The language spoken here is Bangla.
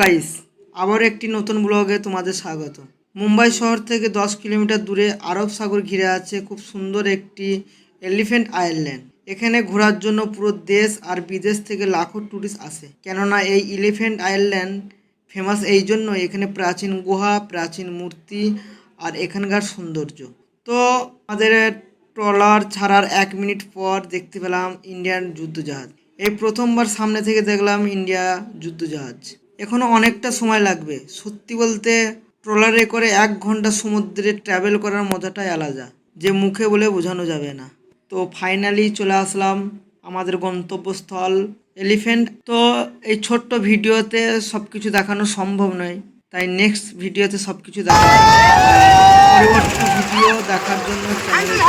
গাইস আবার একটি নতুন ব্লগে তোমাদের স্বাগত। মুম্বাই শহর থেকে দশ কিলোমিটার দূরে আরব সাগর ঘিরে আছে খুব সুন্দর একটি এলিফ্যান্ট আইল্যান্ড। এখানে ঘোরার জন্য পুরো দেশ আর বিদেশ থেকে লাখো টুরিস্ট আসে। কেননা এই এলিফ্যান্ট আইল্যান্ড ফেমাস এই জন্য এখানে প্রাচীন গুহা, প্রাচীন মূর্তি আর এখানকার সৌন্দর্য। তো আমাদের ট্রলার ছাড়ার এক মিনিট পর দেখতে পেলাম ইন্ডিয়ান যুদ্ধজাহাজ। এই প্রথমবার সামনে থেকে দেখলাম ইন্ডিয়া যুদ্ধজাহাজ। এখনও অনেকটা সময় লাগবে। সত্যি বলতে ট্রলারে করে এক ঘণ্টা সমুদ্রে ট্রাভেল করার মজাটাই আলাদা। যে মুখে বলে বোঝানো যাবে না। তো ফাইনালি চলে আসলাম আমাদের গন্তব্যস্থল এলিফ্যান্ট তো এই ছোট্ট ভিডিওতে সব কিছু দেখানো সম্ভব নয়। তাই নেক্সট ভিডিওতে সব কিছু দেখাবো পরবর্তী ভিডিও দেখার জন্য দিন।